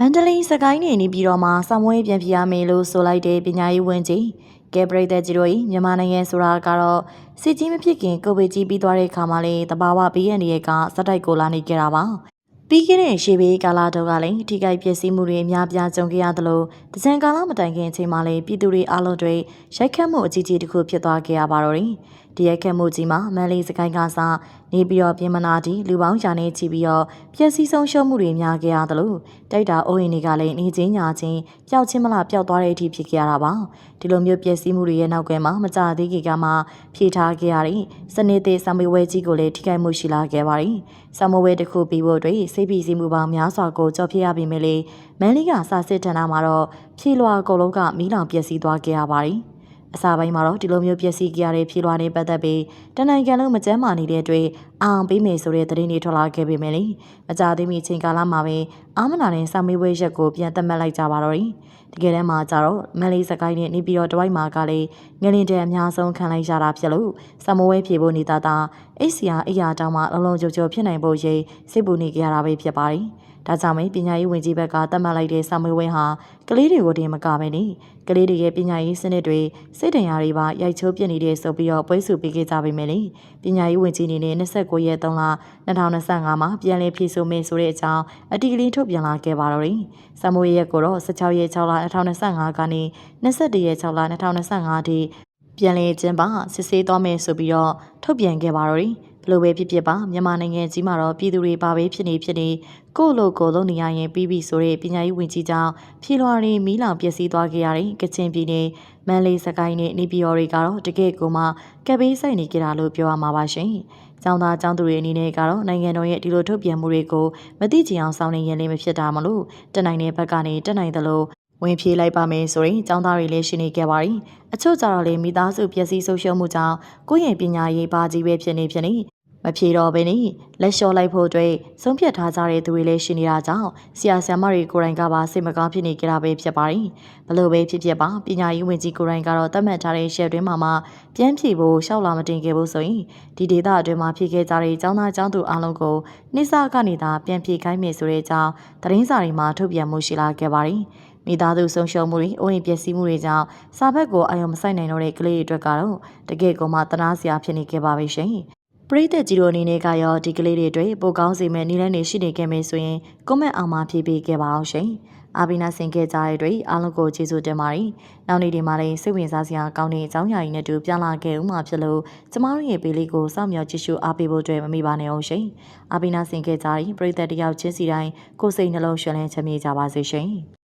မန္တလေးစကိုင်းနေနေပြည်တော်မှာစာမွေးပြန်ပြရမယ်လို့ဆိုလိုက်တဲ့ပညာရေးဝန်ကြီးကဲပရိသတ်ကြီးတို့၏မြန်မာနိုင်ငံဆိုတာကတော့စစ်ကြီးမဖြစ်ခင်ကိုဗစ်ကြီးပြီးသွားတဲ့အခါမှာလေတဘာဝဘေးရန်တွေကစက်တိုက်ကိုလာနေကြတာပါပြီးခဲ့တဲ့ရှေးဘေးကာလတုန်းကလည်းထိခိုက်ပျက်စီးမှုတွေအများပြားကြုံခဲ့ရသလိုတကြံကာလမတိုင်ခင်အချိန်မှာလည်းပြည်သူတွေအလုံးတွေရိုက်ခတ်မှုအကြီးကြီးတစ်ခုဖြစ်သွားခဲ့ရပါတော့တယ် ဒီရိုက်ခတ်မှုကြီးမှာမန်လေးစကိုင်းကစားနေပြီးတော့ပြင်မနာတီလူပေါင်းရာနဲ့ချီပြီးတော့ပျက်စီးဆုံးရှုံးမှုတွေများခဲ့ရသလိုတိုက်တာအိုးရင်တွေကလည်းနေချင်းညာချင်းပျောက်ချင်းမလားပျောက်သွားတဲ့အထိဖြစ်ခဲ့ရတာပါဒီလိုမျိုးပျက်စီးမှုတွေရဲ့နောက်ကွယ်မှာမကြသေးခင်ကမှဖြေထားခဲ့ရတဲ့စနစ်သေးစံမေဝဲကြီးကိုလည်းထိခိုက်မှုရှိလာခဲ့ပါတယ်စံမေဝဲတစ်ခုပြီးဖို့အတွက်စိတ်ပီစီမှုပေါင်းများစွာကိုကြော်ဖြစ်ရပေမဲ့လေမန်လေးကစာစစ်ထန်တာမှာတော့ဖြေလွှာအကုန်လုံးကမီးလောင်ပျက်စီးသွားခဲ့ရပါတယ် အစာပိုင်းမှာတော့ဒီလိုမျိုးပျက်စီးကြရတဲ့ဖြေလွှာနဲ့ပတ်သက်ပြီးတနင်္ဂနွေလုံးမကျန်းမာနေတဲ့အတွက်အောင်ပေးမယ်ဆိုတဲ့သတင်းတွေထွက်လာခဲ့ပေမဲ့လေမကြသေးမီချိန်ကာလမှာပဲအာမနာနဲ့စာမေးပွဲရက်ကိုပြန်သတ်မှတ်လိုက်ကြပါတော့တယ်တကယ်တမ်းမှာကြတော့မန်လေးစကိုင်းနဲ့နေပြည်တော်တဝိုက်မှာကလည်းငလင်တဲ့အများဆုံးခံလိုက်ရတာဖြစ်လို့စာမေးပွဲဖြေဖို့နေတာတာအိစီယာအိယာတောင်မှလုံးလုံးကြုံကြုံဖြစ်နိုင်ဖို့ရိစိတ်ပူနေကြရတာပဲဖြစ်ပါတယ် ဒါကြောင့်မပညာရေးဝန်ကြီးဘက်ကသတ်မှတ်လိုက်တဲ့စာမေးပွဲဟာကလေးတွေကိုတင်မကပဲနေကလေးတွေရဲ့ပညာရေးစနစ်တွေစိတ်တံရာတွေပါရိုက်ချိုးပြနေတယ်ဆိုပြီးတော့ပွဲစုပေးခဲ့ကြပါမယ်လေပညာရေးဝန်ကြီးအနေနဲ့29ရက်3လ2025မှာပြန်လည်ဖြည့်ဆို့မယ်ဆိုတဲ့အကြောင်းအတီကလေးထုတ်ပြန်လာခဲ့ပါတော့တယ်စာမေးပွဲရက်ကိုတော့16ရက်6လ2025ကနေ21ရက်6လ2025အထိပြန်လည်ကျင်းပစစ်ဆေးသွားမယ်ဆိုပြီးတော့ထုတ်ပြန်ခဲ့ပါတော့တယ်ဘ လို့ပဲဖြစ်ဖြစ်ပါမြန်မာနိုင်ငံကြီးမှာတော့ပြည်သူတွေပါပဲဖြစ်နေဖြစ်နေကိုယ့်လိုကိုယ်လုံးနေရရင်ပြီးပြီဆိုတဲ့ပညာရေးဝန်ကြီးကြောင့်ဖြေလွှာတွေမီးလောင်ပျက်စီးသွားခဲ့ရတဲ့ကချင်ပြည်နယ်မန်လေးစကိုင်းနဲ့နေပြည်တော်တွေကတော့တကယ့်ကိုမှကပ်ဘေးဆိုင်နေကြတာလို့ပြောရမှာပါရှင်။ကျောင်းသားကျောင်းသူတွေအနေနဲ့ကတော့နိုင်ငံတော်ရဲ့ဒီလိုထုတ်ပြန်မှုတွေကိုမသိချင်အောင်စောင့်နေရင်လည်းမဖြစ်တာမလို့တနိုင်တဲ့ဘက်ကနေတနိုင်သလိုဝင်ပြေးလိုက်ပါမယ်ဆိုရင်ចောင်းသားတွေလည်းရှိနေခဲ့ပါရီအချို့ကြတော့လေမိသားစုပျက်စီးဆုံးရှုံးမှုကြောင့်ကိုယ့်ရဲ့ပညာရေးပါကြီးပဲဖြစ်နေဖြစ်နေ မဖြေတော့ဘဲနဲ့လက်လျှော့လိုက်ဖို့အတွက်ဆုံးဖြတ်ထားကြတဲ့သူတွေလည်းရှိနေတာကြောင့်ဆရာဆရာမတွေကိုယ်တိုင်ကပါစိတ်မကောင်းဖြစ်နေကြတာပဲဖြစ်ပါတယ်ဘလို့ပဲဖြစ်ဖြစ်ပါပညာရေးဝန်ကြီးကိုယ်တိုင်ကတော့သတ်မှတ်ထားတဲ့ရှက်တွင်းမှာမှပြန်ဖြေဖို့ရှောက်လာမတင်ခဲ့ဘူးဆိုရင်ဒီဒေသအတွင်းမှာဖြစ်ခဲ့ကြတဲ့ចောင်းသားចောင်းသူအလုံးကိုနှိစကနေသာပြန်ဖြေခိုင်းမယ်ဆိုတဲ့အကြောင်းသတင်းစာတွေမှာထုတ်ပြန်မှုရှိလာခဲ့ပါတယ်မိသားစုဆုံးရှုံးမှုတွေအိုးအိမ်ပျက်စီးမှုတွေကြောင့်စာဘက်ကိုအာရုံမစိုက်နိုင်တော့တဲ့ကလေးတွေအတွက်ကတော့တကယ်ကိုမှတနာစရာဖြစ်နေခဲ့ပါပြီရှင် ပရိသတ်ကြီးတို့အနေနဲ့ကရောဒီကလေးတွေအတွက်ပိုကောင်းစေမယ့်နည်းလမ်းတွေရှိနေခဲ့မယ်ဆိုရင်ကွန်မန့်အောင်မှာဖြည့်ပေးခဲ့ပါအောင်ရှင်။အာဘီနာဆင်ခဲ့ကြတဲ့အတွက်အားလုံးကိုကျေးဇူးတင်ပါတယ်။နောက်နေ့ဒီမှာလည်းစိတ်ဝင်စားစရာကောင်းတဲ့အကြောင်းအရာတွေနဲ့တူပြန်လာခဲ့ဦးမှာဖြစ်လို့ကျမတို့ရဲ့ပေးလေးကိုစောင့်မျှော်ကြည့်ရှုအားပေးဖို့အတွက်မမေ့ပါနဲ့အောင်ရှင်။အာဘီနာဆင်ခဲ့ကြတဲ့ပရိသတ်တယောက်ချင်းစီတိုင်းကိုယ်စိတ်နှလုံးရှင်လန်းချမ်းမြေ့ကြပါစေရှင်။